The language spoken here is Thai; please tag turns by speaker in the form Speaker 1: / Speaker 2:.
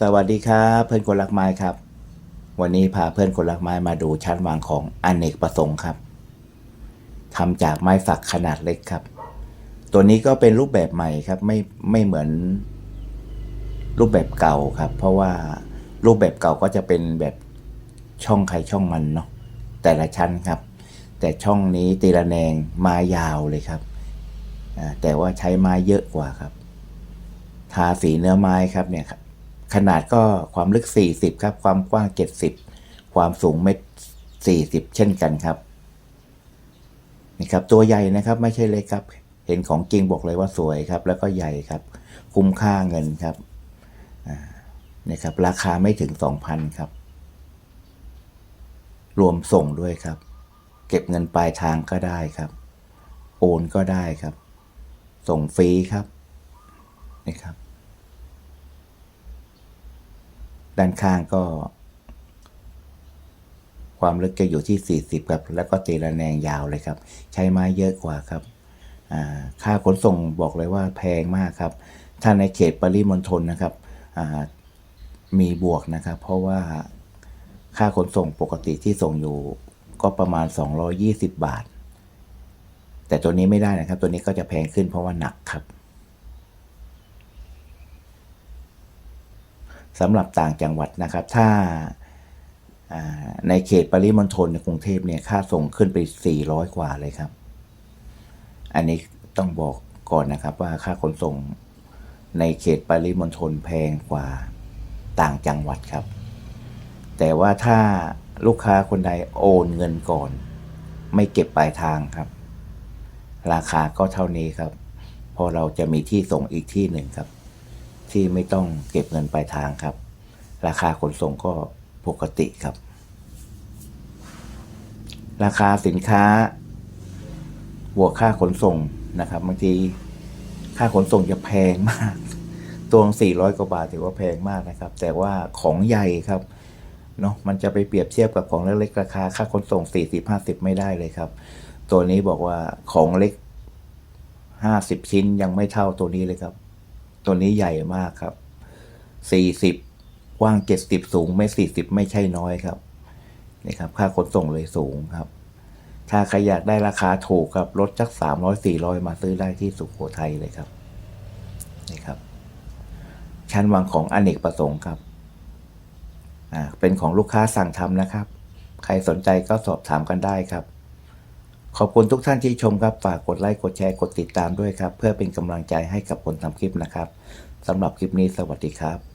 Speaker 1: สวัสดีครับเพื่อนคนรักไม้ครับ วันนี้พาเพื่อนคนรักไม้มาดูชั้นวางของอเนกประสงค์ครับทำจากไม้สักขนาดเล็กครับ ตัวนี้ก็เป็นรูปแบบใหม่ครับ ไม่ไม่เหมือน รูปแบบเก่าครับ เพราะว่ารูปแบบเก่าก็จะเป็นแบบช่องใครช่องมันเนาะแต่ละชั้นครับ แต่ช่องนี้ตีละแนงไม้ยาวเลยครับแต่ว่าใช้ไม้เยอะกว่าครับ ทาสีเนื้อไม้ครับเนี่ยครับ ขนาดก็ความลึก 40 ครับ ความกว้าง 70 ความสูงเมตร 40 เช่นกันครับนี่ครับ ตัวใหญ่นะครับไม่ใช่เล็กครับ เห็นของจริงบอกเลยว่าสวยครับ แล้วก็ใหญ่ครับ คุ้มค่าเงินครับนี่ครับ ราคาไม่ถึง 2,000 ครับ รวมส่งด้วยครับ เก็บเงินปลายทางก็ได้ครับ โอนก็ได้ครับ ส่งฟรีครับนี่ครับ ด้านข้างก็ ความลึกจะอยู่ที่ 40ครับ แล้วก็ตีระแนงยาวเลยครับ ใช้ไม้เยอะกว่าครับค่าขนส่งบอกเลยว่าแพงมากครับ ถ้าในเขตปริมณฑลนะครับมีบวกนะครับ เพราะว่าค่าขนส่งปกติที่ส่งอยู่ก็ประมาณ 220 บาท แต่ตัวนี้ไม่ได้นะครับ ตัวนี้ก็จะแพงขึ้นเพราะว่าหนักครับ สำหรับต่างจังหวัดนะครับ ถ้าในเขตปริมณฑลในกรุงเทพเนี่ยค่าส่งขึ้นไป 400 กว่าเลยครับ อันนี้ต้องบอกก่อนนะครับว่าค่าขนส่งในเขตปริมณฑลแพงกว่าต่างจังหวัดครับ แต่ว่าถ้าลูกค้าคนใดโอนเงินก่อน ไม่เก็บปลายทางครับ ราคาก็เท่านี้ครับ เพราะเราจะมีที่ส่งอีกที่หนึ่งครับ ที่ไม่ต้องเก็บเงินปลายทางครับ ราคาขนส่งก็ปกติครับ ราคาสินค้าบวกค่าขนส่งนะครับบางทีค่าขนส่งจะแพงมาก ตัวสี่ร้อยกว่าบาทถือว่าแพงมากนะครับ แต่ว่าของใหญ่ครับเนาะมันจะไปเปรียบเทียบกับของเล็กๆราคาค่าขนส่งสี่สิบห้าสิบไม่ได้เลยครับ ตัวนี้บอกว่าของเล็กห้าสิบชิ้นยังไม่เท่าตัวนี้เลยครับ ตัวนี้ใหญ่มากครับสี่สิบกว้างเจ็ดสิบสูงไม่สี่สิบไม่ใช่น้อยครับนี่ครับ ค่าขนส่งเลยสูงครับ ถ้าใครอยากได้ราคาถูกครับลดจักสามร้อยสี่ร้อยมาซื้อได้ที่สุขโขทัยเลยครับนี่ครับ ชั้นวางของอเนกประสงค์ครับอ่าเป็นของลูกค้าสั่งทำนะครับ ใครสนใจก็สอบถามกันได้ครับ ขอบคุณทุกท่านที่ชมครับ ฝากกดไลค์ กดแชร์ กดติดตามด้วยครับ เพื่อเป็นกำลังใจให้กับคนทำคลิปนะครับสำหรับคลิปนี้สวัสดีครับ